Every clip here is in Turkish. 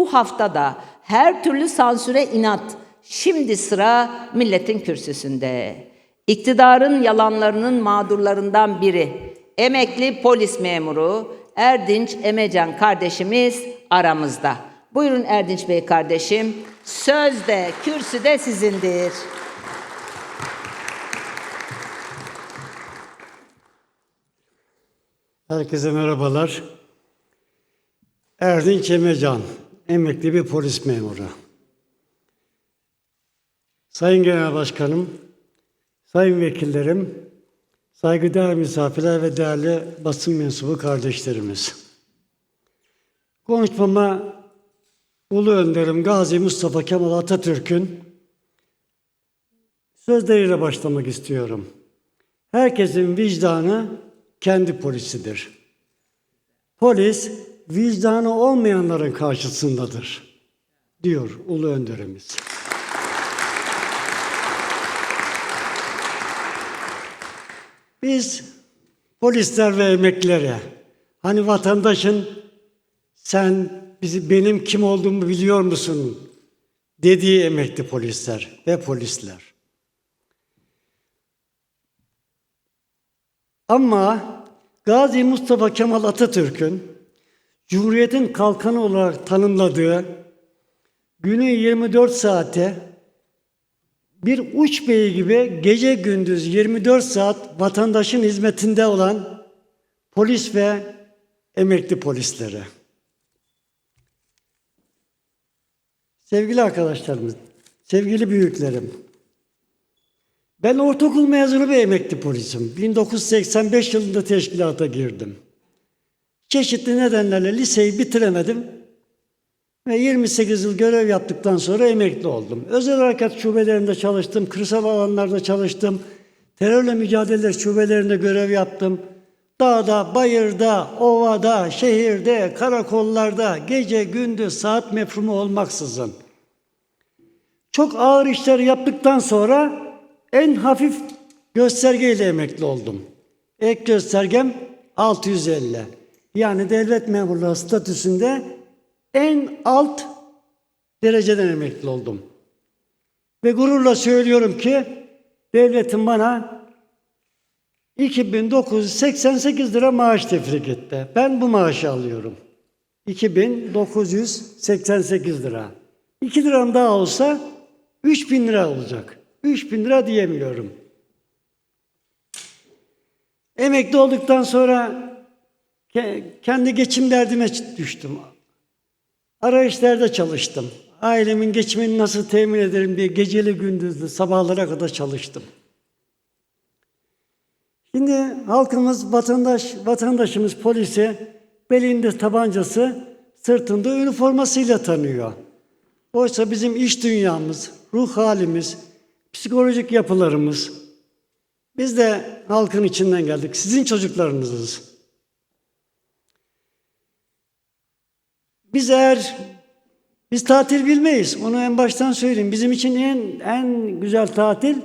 Bu haftada her türlü sansüre inat. Şimdi sıra milletin kürsüsünde. İktidarın yalanlarının mağdurlarından biri, emekli polis memuru Erdinç Emecan kardeşimiz aramızda. Buyurun Erdinç Bey kardeşim. Söz de, kürsü de sizindir. Herkese merhabalar. Erdinç Emecan, emekli bir polis memuru. Sayın Genel Başkanım, sayın vekillerim, saygıdeğer misafirler ve değerli basın mensubu kardeşlerimiz. Konuşmama Ulu Önderim Gazi Mustafa Kemal Atatürk'ün sözleriyle başlamak istiyorum. Herkesin vicdanı kendi polisidir. Polis vicdanı olmayanların karşısındadır diyor Ulu Önderimiz. Biz polisler ve emeklilere hani vatandaşın sen bizi benim kim olduğumu biliyor musun dediği emekli polisler ve polisler. Ama Gazi Mustafa Kemal Atatürk'ün Cumhuriyet'in kalkanı olarak tanımladığı günü 24 saate bir uç beyi gibi gece gündüz 24 saat vatandaşın hizmetinde olan polis ve emekli polisleri. Sevgili arkadaşlarımız, sevgili büyüklerim, ben ortaokul mezunu bir emekli polisim. 1985 yılında teşkilata girdim. Çeşitli nedenlerle liseyi bitiremedim ve 28 yıl görev yaptıktan sonra emekli oldum. Özel harekat şubelerinde çalıştım, kırsal alanlarda çalıştım, terörle mücadele şubelerinde görev yaptım. Dağda, bayırda, ovada, şehirde, karakollarda, gece gündüz saat mefhumu olmaksızın. Çok ağır işler yaptıktan sonra en hafif göstergeyle emekli oldum. Ek göstergem 650. Yani devlet memurluğu statüsünde en alt dereceden emekli oldum. Ve gururla söylüyorum ki devletin bana 2988 lira maaş tefrik etti. Ben bu maaşı alıyorum. 2988 lira. 2 liram daha olsa 3000 lira olacak. 3000 lira diyemiyorum. Emekli olduktan sonra kendi geçim derdime düştüm. Arayışlarda çalıştım. Ailemin geçimini nasıl temin ederim diye geceli gündüzlü sabahlara kadar çalıştım. Şimdi halkımız, vatandaş, vatandaşımız polisi belinde tabancası, sırtında üniformasıyla tanıyor. Oysa bizim iş dünyamız, ruh halimiz, psikolojik yapılarımız, biz de halkın içinden geldik. Sizin çocuklarınızız. Biz eğer biz tatil bilmeyiz. Onu en baştan söyleyeyim. Bizim için en en güzel tatil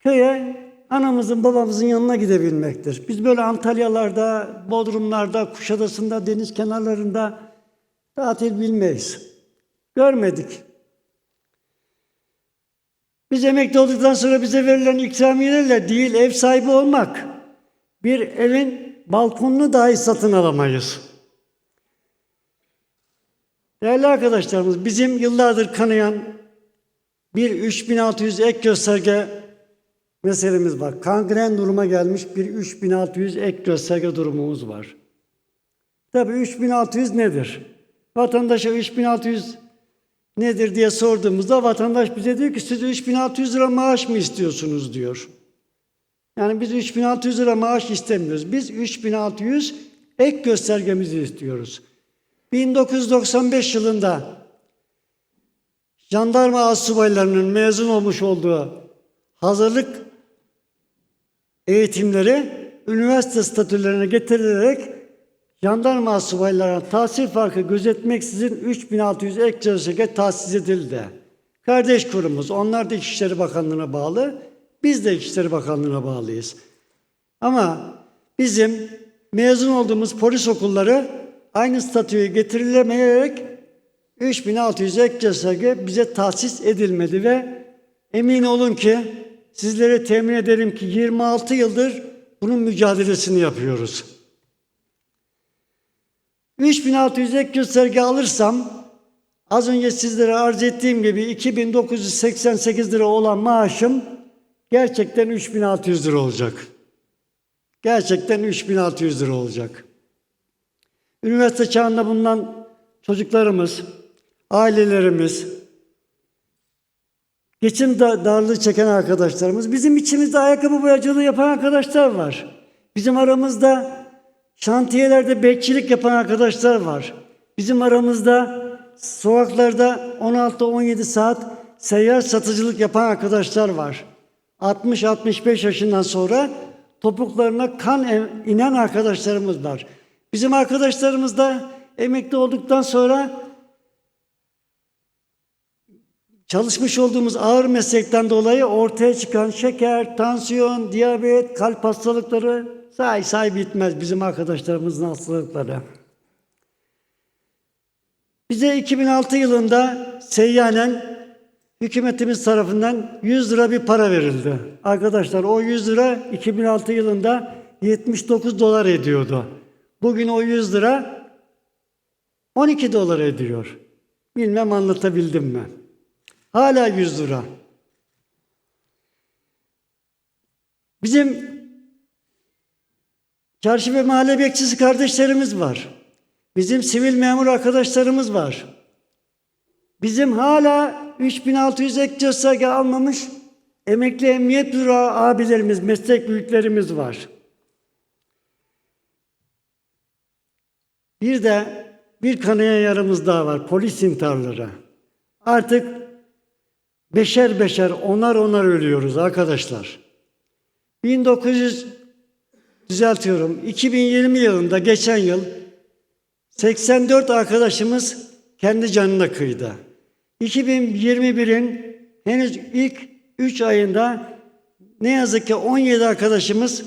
köye anamızın babamızın yanına gidebilmektir. Biz böyle Antalyalarda, Bodrumlarda, Kuşadası'nda, deniz kenarlarında tatil bilmeyiz. Görmedik. Biz emekli olduktan sonra bize verilen ikramiyelerle değil ev sahibi olmak, bir evin balkonunu dahi satın alamayız. Değerli arkadaşlarımız, bizim yıllardır kanayan bir 3600 ek gösterge meselemiz var. Kangren duruma gelmiş bir 3600 ek gösterge durumumuz var. Tabii 3600 nedir? Vatandaşa 3600 nedir diye sorduğumuzda vatandaş bize diyor ki siz 3600 lira maaş mı istiyorsunuz diyor. Yani biz 3600 lira maaş istemiyoruz. Biz 3600 ek göstergemizi istiyoruz. 1995 yılında jandarma astsubaylarının mezun olmuş olduğu hazırlık eğitimleri üniversite statülerine getirilerek jandarma astsubaylarına tahsil farkı gözetmeksizin 3600 ek gösterge tahsis edildi. Kardeş kurumuz, onlar da İçişleri Bakanlığı'na bağlı, biz de İçişleri Bakanlığı'na bağlıyız. Ama bizim mezun olduğumuz polis okulları aynı statüye getirilemeyerek 3600 ek gösterge bize tahsis edilmedi ve emin olun ki sizlere temin ederim ki 26 yıldır bunun mücadelesini yapıyoruz. 3600 ek gösterge alırsam az önce sizlere arz ettiğim gibi 2988 lira olan maaşım gerçekten 3600 lira olacak. Gerçekten 3600 lira olacak. Üniversite çağında bulunan çocuklarımız, ailelerimiz, geçim da- darlığı çeken arkadaşlarımız, bizim içimizde ayakkabı boyacılığı yapan arkadaşlar var. Bizim aramızda şantiyelerde bekçilik yapan arkadaşlar var. Bizim aramızda sokaklarda 16-17 saat seyyar satıcılık yapan arkadaşlar var. 60-65 yaşından sonra topuklarına kan em- inen arkadaşlarımız var. Bizim arkadaşlarımız da emekli olduktan sonra çalışmış olduğumuz ağır meslekten dolayı ortaya çıkan şeker, tansiyon, diyabet, kalp hastalıkları say say bitmez bizim arkadaşlarımızın hastalıkları. Bize 2006 yılında seyyanen hükümetimiz tarafından 100 lira bir para verildi. Arkadaşlar o 100 lira 2006 yılında 79 dolar ediyordu. Bugün o 100 lira 12 dolar ediyor. Bilmem anlatabildim mi? Hala 100 lira. Bizim çarşı ve mahalle bekçisi kardeşlerimiz var. Bizim sivil memur arkadaşlarımız var. Bizim hala 3600 ek gösterge almamış emekli emniyet büro abilerimiz, meslek büyüklerimiz var. Bir de bir kanayan yarımız daha var. Polis intiharları. Artık beşer beşer, onar onar ölüyoruz arkadaşlar. 1900 düzeltiyorum. 2020 yılında geçen yıl 84 arkadaşımız kendi canına kıydı. 2021'in henüz ilk 3 ayında ne yazık ki 17 arkadaşımız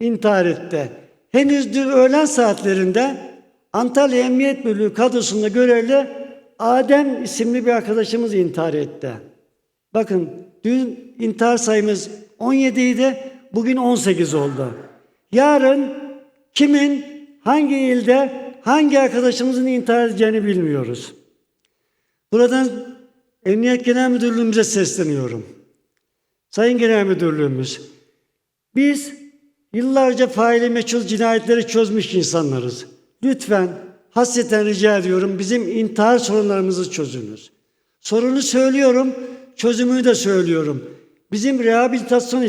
intihar etti. Henüz dün öğlen saatlerinde Antalya Emniyet Müdürlüğü kadrosunda görevli Adem isimli bir arkadaşımız intihar etti. Bakın dün intihar sayımız 17 idi, bugün 18 oldu. Yarın kimin, hangi ilde, hangi arkadaşımızın intihar edeceğini bilmiyoruz. Buradan Emniyet Genel Müdürlüğümüze sesleniyorum. Sayın Genel Müdürlüğümüz, biz yıllarca faili meçhul cinayetleri çözmüş insanlarız. Lütfen hasreten rica ediyorum bizim intihar sorunlarımızı çözünüz. Sorunu söylüyorum, çözümünü de söylüyorum. Bizim rehabilitasyon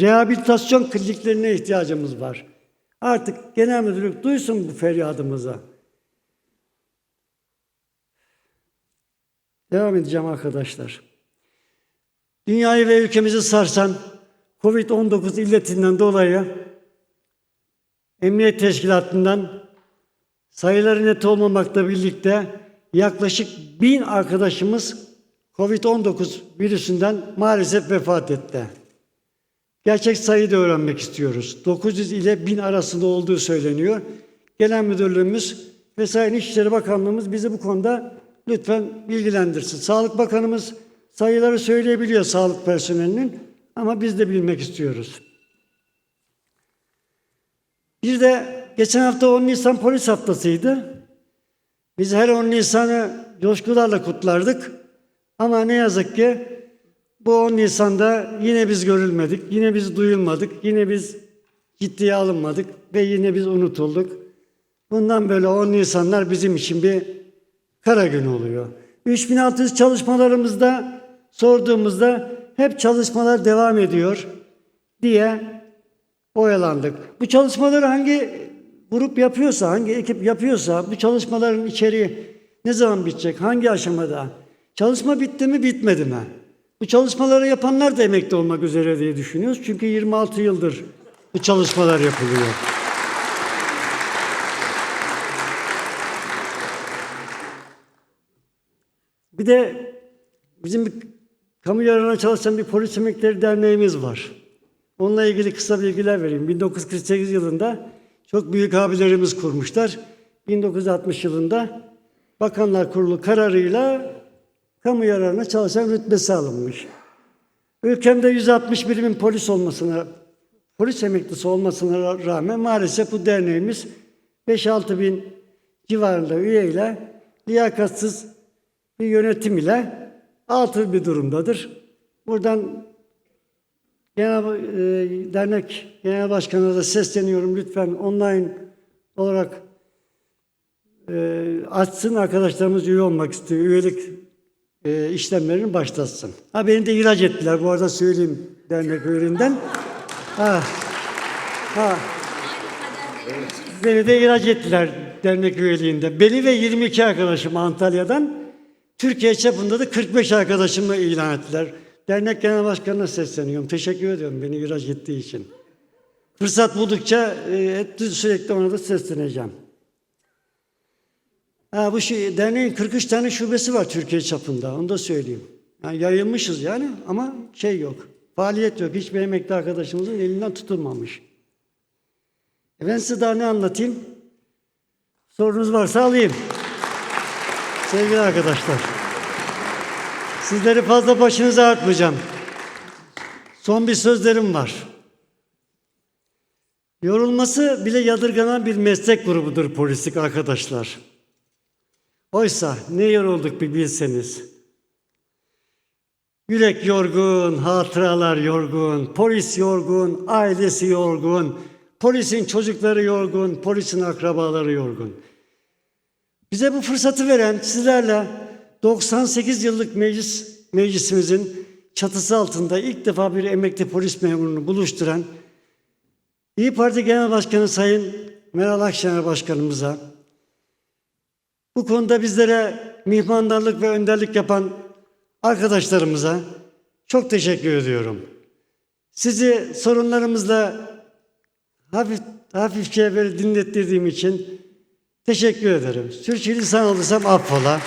rehabilitasyon kliniklerine ihtiyacımız var. Artık genel müdürlük duysun bu feryadımızı. Devam edeceğim arkadaşlar. Dünyayı ve ülkemizi sarsan Covid-19 illetinden dolayı Emniyet Teşkilatı'ndan sayıları net olmamakla birlikte yaklaşık bin arkadaşımız Covid-19 virüsünden maalesef vefat etti. Gerçek sayıyı da öğrenmek istiyoruz. 900 ile 1000 arasında olduğu söyleniyor. Genel Müdürlüğümüz ve Sayın İçişleri Bakanlığımız bizi bu konuda lütfen bilgilendirsin. Sağlık Bakanımız sayıları söyleyebiliyor sağlık personelinin ama biz de bilmek istiyoruz. Bir de geçen hafta 10 Nisan polis haftasıydı. Biz her 10 Nisan'ı coşkularla kutlardık. Ama ne yazık ki bu 10 Nisan'da yine biz görülmedik, yine biz duyulmadık, yine biz ciddiye alınmadık ve yine biz unutulduk. Bundan böyle 10 Nisanlar bizim için bir kara gün oluyor. 3600 çalışmalarımızda sorduğumuzda hep çalışmalar devam ediyor diye oyalandık. Bu çalışmaları hangi grup yapıyorsa, hangi ekip yapıyorsa bu çalışmaların içeriği ne zaman bitecek, hangi aşamada? Çalışma bitti mi, bitmedi mi? Bu çalışmaları yapanlar da emekli olmak üzere diye düşünüyoruz. Çünkü 26 yıldır bu çalışmalar yapılıyor. Bir de bizim bir kamu yararına çalışan bir polis emekleri derneğimiz var. Onunla ilgili kısa bilgiler vereyim. 1948 yılında çok büyük abilerimiz kurmuşlar. 1960 yılında Bakanlar Kurulu kararıyla kamu yararına çalışan rütbesi alınmış. Ülkemde 161 bin polis olmasına, polis emeklisi olmasına rağmen maalesef bu derneğimiz 5-6 bin civarında üyeyle liyakatsız bir yönetim ile atıl bir durumdadır. Buradan Genel e, dernek genel başkanına da sesleniyorum lütfen online olarak e, açsın arkadaşlarımız üye olmak istiyor. Üyelik e, işlemlerini başlatsın. Ha beni de ihraç ettiler bu arada söyleyeyim dernek üyeliğinden. Ha. Ha. Beni de ihraç ettiler dernek üyeliğinde. Beni ve 22 arkadaşım Antalya'dan Türkiye çapında da 45 arkadaşımı ilan ettiler. Dernek genel başkanına sesleniyorum. Teşekkür ediyorum beni ihraç ettiği için. Fırsat buldukça e, sürekli ona da sesleneceğim. Ha, bu şey, derneğin 43 tane şubesi var Türkiye çapında. Onu da söyleyeyim. Yani yayılmışız yani ama şey yok. Faaliyet yok. Hiçbir emekli arkadaşımızın elinden tutulmamış. E ben size daha ne anlatayım? Sorunuz varsa alayım. Sevgili arkadaşlar. Sizleri fazla başınıza artmayacağım. Son bir sözlerim var. Yorulması bile yadırganan bir meslek grubudur polislik arkadaşlar. Oysa ne yorulduk bir bilseniz. Yürek yorgun, hatıralar yorgun, polis yorgun, ailesi yorgun, polisin çocukları yorgun, polisin akrabaları yorgun. Bize bu fırsatı veren sizlerle 98 yıllık meclis meclisimizin çatısı altında ilk defa bir emekli polis memurunu buluşturan İyi Parti Genel Başkanı Sayın Meral Akşener Başkanımıza bu konuda bizlere mihmandarlık ve önderlik yapan arkadaşlarımıza çok teşekkür ediyorum. Sizi sorunlarımızla hafif, hafifçe böyle dinlettirdiğim için teşekkür ederim. Sürçülisan olursam affola.